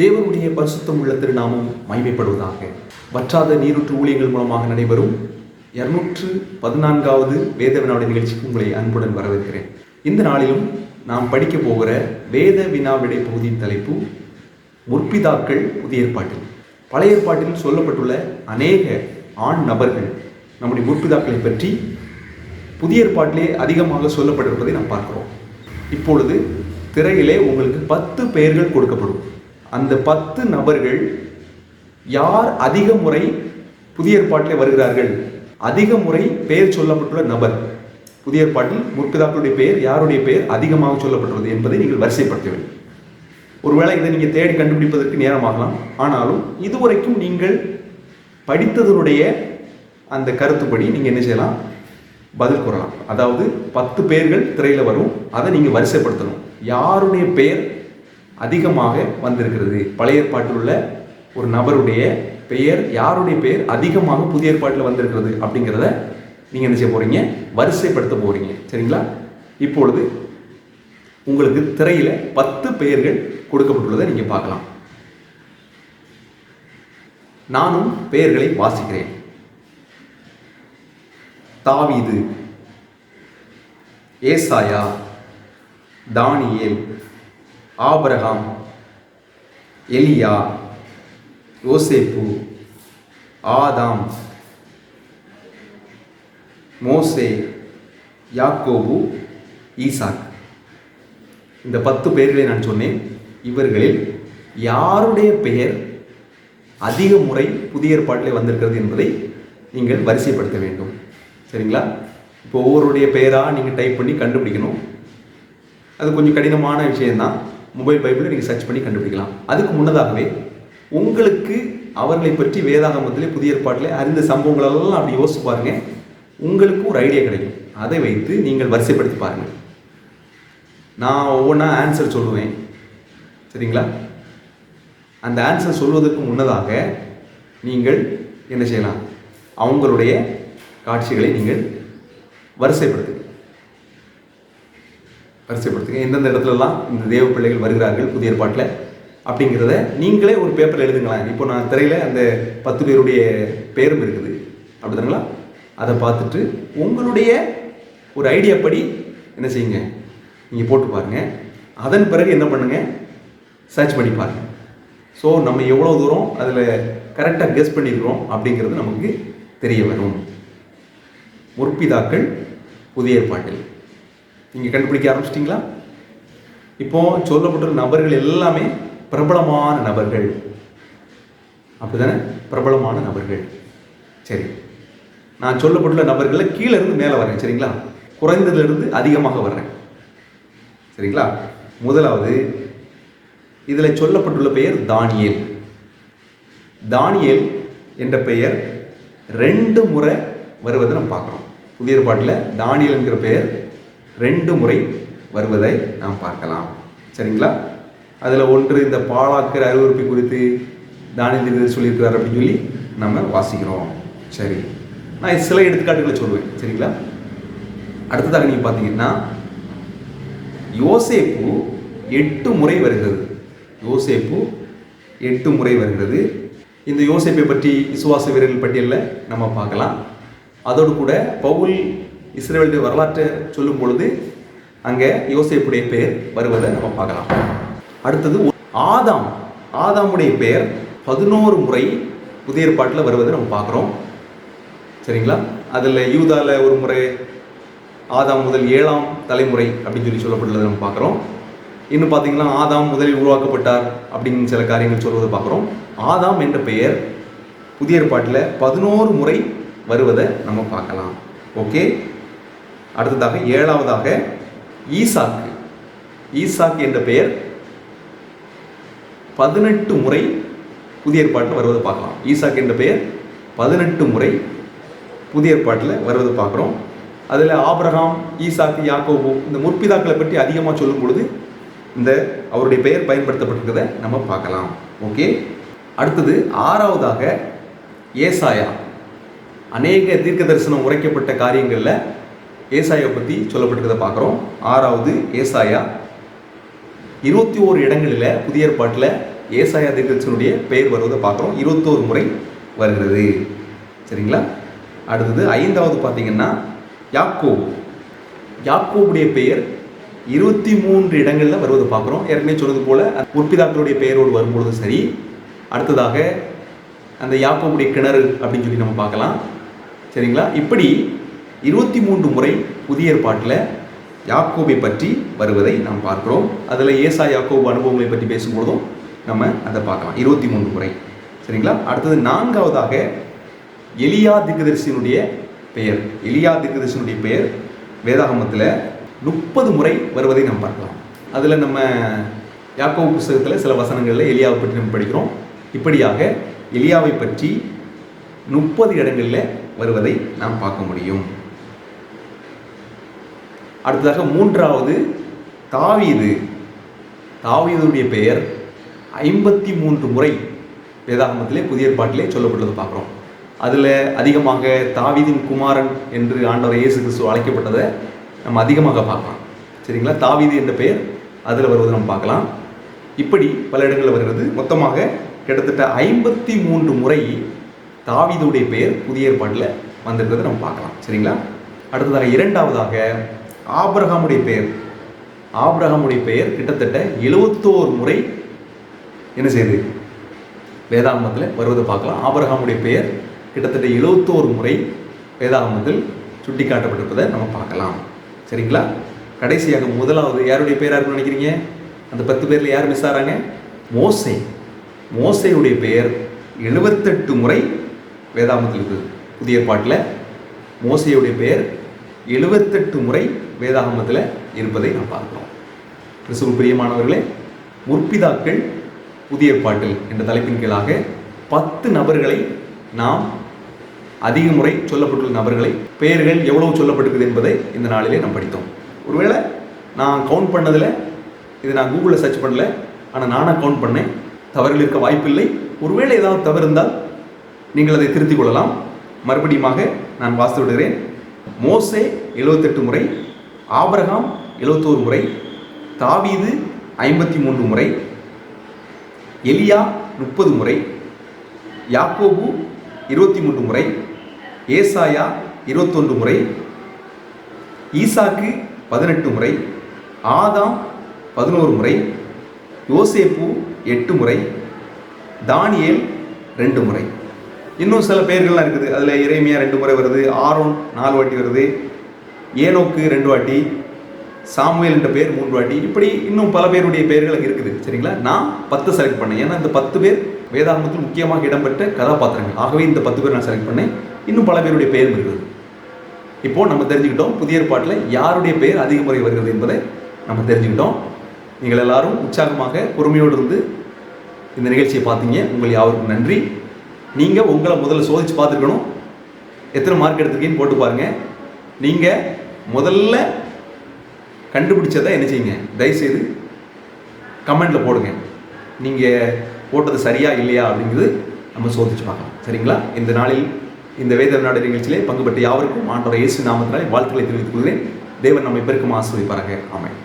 தேவனுடைய பரிசுத்தம் உள்ள திருநாமம் மகிமைப்படுவதாக. வற்றாத நீரூற்று ஊழியங்கள் மூலமாக நடைபெறும் இருநூற்று பதினான்காவது வேத வினாடி நிகழ்ச்சிக்கு உங்களை அன்புடன் வரவேற்கிறேன். இந்த நாளிலும் நாம் படிக்க போகிற வேத வினாவிடை பகுதியின் தலைப்பு முற்பிதாக்கள் புதிய ஏற்பாட்டில். பழைய ஏற்பாட்டில் சொல்லப்பட்டுள்ள அநேக ஆண் நபர்கள் நம்முடைய முற்பிதாக்களை பற்றி புதிய ஏற்பாட்டிலே அதிகமாக சொல்லப்பட்டிருப்பதை நாம் பார்க்கிறோம். இப்பொழுது திரையிலே உங்களுக்கு பத்து பெயர்கள் கொடுக்கப்படும். அந்த பத்து நபர்கள் யார் அதிக முறை புதிய ஏற்பாட்டிலே வருகிறார்கள்? அதிக முறை பெயர் சொல்லப்பட்டுள்ள நபர். புதிய ஏற்பாட்டில் முற்பிதாக்களுடைய பெயர் யாருடைய பெயர் அதிகமாக சொல்லப்பட்டுள்ளது என்பதை நீங்கள் வரிசைப்படுத்த வேண்டும். ஒருவேளை இதை நீங்கள் தேடி கண்டுபிடிப்பதற்கு நேரமாகலாம். ஆனாலும் இதுவரைக்கும் நீங்கள் படித்ததனுடைய அந்த கருத்துப்படி நீங்கள் என்ன செய்யலாம்? பதில் கூறலாம். அதாவது பத்து பேர்கள் திரையில் வரும். அதை நீங்கள் வரிசைப்படுத்தணும். யாருடைய பெயர் அதிகமாக வந்திருக்கிறது. பழைய ஏற்பாட்டில் உள்ள ஒரு நபருடைய பெயர் யாருடைய பெயர் அதிகமாக புதிய ஏற்பாட்டில் வந்திருக்கிறது அப்படிங்கிறத நீங்கள் என்ன செய்ய போகிறீங்க வரிசைப்படுத்த போகிறீங்க சரிங்களா? இப்பொழுது உங்களுக்கு திரையில் பத்து பெயர்கள் கொடுக்கப்பட்டுள்ளதை நீங்கள் பார்க்கலாம். நானும் பெயர்களை வாசிக்கிறேன். தாவீது ஏசாயா தானியேல் ஆபரகாம் எலியா யோசேப்பு ஆதாம் மோசே யாக்கோபு ஈசாக். இந்த பத்து பெயர்களை நான் சொன்னேன். இவர்களில் யாருடைய பெயர் அதிக முறை புதிய ஏற்பாட்டில் வந்திருக்கிறது என்பதை நீங்கள் வரிசைப்படுத்த வேண்டும். சரிங்களா? இப்போ ஒவ்வொருடைய பெயராக நீங்கள் டைப் பண்ணி கண்டுபிடிக்கணும். அது கொஞ்சம் கடினமான விஷயம்தான். மொபைல் பைபிளில் நீங்கள் சர்ச் பண்ணி கண்டுபிடிக்கலாம். அதுக்கு முன்னதாகவே உங்களுக்கு அவர்களை பற்றி வேதாகமத்திலே புதிய ஏற்பாட்டிலே அறிந்த சம்பவங்களெல்லாம் அப்படி யோசிச்சு பாருங்க. உங்களுக்கும் ஒரு ஐடியா கிடைக்கும். அதை வைத்து நீங்கள் வரிசைப்படுத்தி பாருங்கள் நான் ஒவ்வொன்றா ஆன்சர் சொல்லுவேன். சரிங்களா? அந்த ஆன்சர் சொல்வதற்கு முன்னதாக நீங்கள் என்ன செய்யலாம்? அவங்களுடைய காட்சிகளை நீங்கள் வரிசைப்படுத்துங்க. வரிசைப்படுத்துங்க எந்தெந்த இடத்துலலாம் இந்த தேவ பிள்ளைகள் வருகிறார்கள் புதிய ஏற்பாட்டில் அப்படிங்கிறத நீங்களே ஒரு பேப்பரில் எழுதுங்களேன். இப்போ நான் திரையில் அந்த பத்து பேருடைய பேரும் இருக்குது. அப்படிதானுங்களா? அதை பார்த்துட்டு உங்களுடைய ஒரு ஐடியா படி என்ன செய்யுங்க? நீங்கள் போட்டு பாருங்கள் அதன் பிறகு என்ன பண்ணுங்கள் சர்ச் பண்ணி பாருங்கள் ஸோ நம்ம எவ்வளோ தூரம் அதில் கரெக்டாக கெஸ் பண்ணியிருக்கிறோம் அப்படிங்கிறது நமக்கு தெரிய வரும். முற்பிதாக்கள் புதிய ஏற்பாட்டில். நீங்கள் கண்டுபிடிக்க ஆரம்பிச்சிட்டிங்களா? இப்போது சொல்லப்பட்டுள்ள நபர்கள் எல்லாமே பிரபலமான நபர்கள். அப்படிதானே? பிரபலமான நபர்கள். சரி. நான் சொல்லப்பட்டுள்ள நபர்களில் கீழே இருந்து மேலே வரேன் சரிங்களா? குறைந்ததுலேருந்து அதிகமாக வர்றேன். சரிங்களா? முதலாவது இதில் சொல்லப்பட்டுள்ள பெயர் தானியல். தானியேல் என்ற பெயர் ரெண்டு முறை வருவதை நம்ம பார்க்குறோம் புதிய பாட்டில் தானியல் என்கிற பெயர் ரெண்டு முறை வருவதை நாம் பார்க்கலாம். சரிங்களா? அதில் ஒன்று இந்த பாலாக்கர் அறிவுறுப்பை குறித்து தானியந்திரர் இது சொல்லியிருக்கிறார் அப்படின்னு சொல்லி நம்ம வாசிக்கிறோம். சரி. நான் சில எடுத்துக்காட்டுகளை சொல்லுவேன் சரிங்களா? அடுத்ததாக நீங்கள் பார்த்தீங்கன்னா யோசேப்பு எட்டு முறை வருகிறது. யோசேப்பு எட்டு முறை வருகிறது. இந்த யோசேப்பை பற்றி விசுவாச வீரர்கள் பட்டியலில் நம்ம பார்க்கலாம். அதோடு கூட பவுல் இஸ்ரேலுடைய வரலாற்றை சொல்லும் பொழுது அங்கே யோசிப்புடைய பெயர் வருவதை நம்ம பார்க்கலாம். அடுத்தது ஆதாம். ஆதாமுடைய பெயர் பதினோரு முறை புதிய ஏற்பாட்டில் வருவதை நம்ம பார்க்குறோம். சரிங்களா? அதில் யூதாவில் ஒரு முறை ஆதாம் முதல் ஏழாம் தலைமுறை அப்படின்னு சொல்லி சொல்லப்பட்டுள்ளதை நம்ம பார்க்குறோம். இன்னும் பார்த்தீங்கன்னா ஆதாம் முதலில் உருவாக்கப்பட்டார் அப்படின்னு சில காரியங்கள் சொல்வதை பார்க்குறோம். ஆதாம் என்ற பெயர் புதிய ஏற்பாட்டில் பதினோரு முறை வருவதை நம்ம பார்க்கலாம். ஓகே? அடுத்ததாக ஏழாவதாக ஈசாக்கு. ஈசாக்கு என்ற பெயர் பதினெட்டு முறை புதிய ஏற்பாட்டில் வருவதை பார்க்கலாம். ஈசாக்கு என்ற பெயர் பதினெட்டு முறை புதிய ஏற்பாட்டில் வருவதை பார்க்குறோம். அதில் ஆபிரகாம் ஈசாக்கு யாக்கோபு இந்த முற்பிதாக்களை பற்றி அதிகமாக சொல்லும் பொழுது இந்த அவருடைய பெயர் பயன்படுத்தப்பட்டிருக்கிறத நம்ம பார்க்கலாம். ஓகே? அடுத்தது ஆறாவதாக ஏசாயா. அநேக தீர்க்க தரிசனம் உரைக்கப்பட்ட காரியங்களில் ஏசாயை பற்றி சொல்லப்பட்டிருக்கிறத பார்க்குறோம். ஆறாவது ஏசாயா. இருபத்தி ஓரு இடங்களில் புதிய ஏற்பாட்டில் ஏசாயா தீர்க்கதரிசனுடைய பெயர் வருவதை பார்க்குறோம். இருபத்தோரு முறை வருகிறது. சரிங்களா? அடுத்தது ஐந்தாவது பார்த்தீங்கன்னா யாக்கோ யாக்கோவுடைய பெயர் இருபத்தி மூன்று இடங்களில் வருவதை பார்க்குறோம். ஏற்கனவே சொன்னது போல் உற்பிதாக்களுடைய பெயரோடு வரும்பொழுது சரி. அடுத்ததாக அந்த யாக்கோவுடைய கிணறு அப்படின்னு சொல்லி நம்ம பார்க்கலாம். சரிங்களா? இப்படி இருபத்தி மூன்று முறை புதிய ஏற்பாட்டில் யாக்கோபை பற்றி வருவதை நாம் பார்க்கிறோம். அதில் ஏசா யாக்கோபு அனுபவங்களை பற்றி பேசும்பொழுதும் நம்ம அதை பார்க்கலாம். இருபத்தி மூன்று முறை. சரிங்களா? அடுத்தது நான்காவதாக எலியா திர்கதரிசியினுடைய பெயர். எலியா திர்கதரிசியினுடைய பெயர் வேதாகமத்தில் முப்பது முறை வருவதை நாம் பார்க்கலாம். அதில் நம்ம யாக்கோ புஸ்தகத்தில் சில வசனங்களில் எலியாவை பற்றி நம்ம படிக்கிறோம். இப்படியாக எலியாவை பற்றி முப்பது இடங்களில் வருவதை நாம் பார்க்க முடியும். அடுத்ததாக மூன்றாவது தாவீது. தாவீதுடைய பெயர் ஐம்பத்தி மூன்று முறை வேதாகமத்திலே புதிய ஏற்பாட்டிலே சொல்லப்பட்டது பார்க்குறோம். அதில் அதிகமாக தாவீதின் குமாரன் என்று ஆண்டவர் இயேசு கிறிஸ்து அழைக்கப்பட்டதை நம்ம அதிகமாக பார்க்கலாம். சரிங்களா? தாவீது என்ற பெயர் அதில் வருவதை நம்ம பார்க்கலாம். இப்படி பல இடங்களில் வருகிறது. மொத்தமாக கிட்டத்தட்ட ஐம்பத்தி மூன்று முறை தாவீதுடைய பெயர் புதிய ஏற்பாட்டில் வந்திருக்கிறதை நம்ம பார்க்கலாம். சரிங்களா? அடுத்ததாக இரண்டாவதாக ஆப்ரஹாமுடைய பெயர். ஆப்ரஹாமுடைய பெயர் கிட்டத்தட்ட எழுபத்தோரு முறை என்ன செய்யுது வேதாகமத்தில் வருவதை பார்க்கலாம். ஆபரகாமுடைய பெயர் கிட்டத்தட்ட எழுபத்தோரு முறை வேதாகமத்தில் சுட்டிக்காட்டப்பட்டிருப்பதை நம்ம பார்க்கலாம். சரிங்களா? கடைசியாக முதலாவது யாருடைய பெயராக இருக்குன்னு நினைக்கிறீங்க? அந்த பத்து பேரில் யார் மிஸ் ஆகிறாங்க மோசை. மோசையுடைய பெயர் எழுபத்தெட்டு முறை வேதாமத்தில் இருக்குது. புதிய பாட்டில் மோசையுடைய பெயர் எழுபத்தெட்டு முறை வேதாகமத்தில் இருப்பதை நாம் பார்க்கிறோம். கிறிஸ்துவ பிரியமானவர்களே முற்பிதாக்கள் புதிய பாட்டில் என்ற தலைப்பின் கீழாக பத்து நபர்களை நாம் அதிக முறை சொல்லப்பட்டுள்ள நபர்களை பெயர்கள் எவ்வளவு சொல்லப்பட்டிருக்குது என்பதை இந்த நாளிலே நாம் படித்தோம். ஒருவேளை நான் கவுண்ட் பண்ணதில் இது நான் கூகுளில் சர்ச் பண்ணல ஆனால் நானாக கவுண்ட் பண்ணேன் தவறுகள் இருக்க வாய்ப்பில்லை. ஒருவேளை ஏதாவது தவறு இருந்தால் நீங்கள் அதை திருத்திக் கொள்ளலாம். மறுபடியுமாக நான் வாசித்து விடுகிறேன். மோசே எழுபத்தெட்டு முறை ஆபரகாம் எழுபத்தோரு முறை தாவீது ஐம்பத்தி மூன்று முறை எலியா முப்பது முறை யாக்கோபு இருபத்தி மூன்று முறை ஏசாயா இருபத்தொன்று முறை ஈசாக்கு பதினெட்டு முறை ஆதாம் பதினோரு முறை யோசேப்பு எட்டு முறை தானியேல் ரெண்டு முறை. இன்னும் சில பெயர்கள்லாம் இருக்குது. அதில் இறைமையாக ரெண்டு முறை வருது ஆரோன் நாலு வாட்டி வருது ஏனோக்கு ரெண்டு வாட்டி சாமுவேல் என்ற பேர் மூன்று வாட்டி இப்படி இன்னும் பல பேருடைய பெயர்கள் அங்கே இருக்குது சரிங்களா? நான் பத்து செலக்ட் பண்ணேன். ஏன்னா இந்த பத்து பேர் வேதாகமத்தில் முக்கியமாக இடம்பெற்ற கதாபாத்திரங்கள். ஆகவே இந்த பத்து பேர் நான் செலக்ட் பண்ணேன். இன்னும் பல பேருடைய பெயர் இருக்குது. இப்போது நம்ம தெரிஞ்சுக்கிட்டோம் புதிய ஏற்பாட்டில் யாருடைய பெயர் அதிக முறை வருகிறது என்பதை நம்ம தெரிஞ்சுக்கிட்டோம். நீங்கள் எல்லாரும் உற்சாகமாக பொறுமையோடு இருந்து இந்த நிகழ்ச்சியை பார்த்தீங்க. உங்கள் யாருக்கும் நன்றி. நீங்கள் உங்களை முதல்ல சோதிச்சு பார்த்துருக்கணும். எத்தனை மார்க் எடுத்திருக்கீங்கன்னு போட்டு பாருங்கள் நீங்கள் முதல்ல கண்டுபிடிச்சதை என்ன செய்யுங்க? தயவுசெய்து கமெண்டில் போடுங்க. நீங்கள் போட்டது சரியா இல்லையா அப்படிங்கிறது நம்ம சோதிச்சு பார்க்கலாம். சரிங்களா? இந்த நாளில் இந்த வேத நாடு நிகழ்ச்சியிலே பங்கு யாவருக்கும் ஆண்டோட இயேசு நாமத்தினாலே வாழ்த்துக்களை தெரிவித்துக் கொள்கிறேன். தேவன் நம்மை பெருக்கும் ஆசிரியப்பாராக ஆமென்.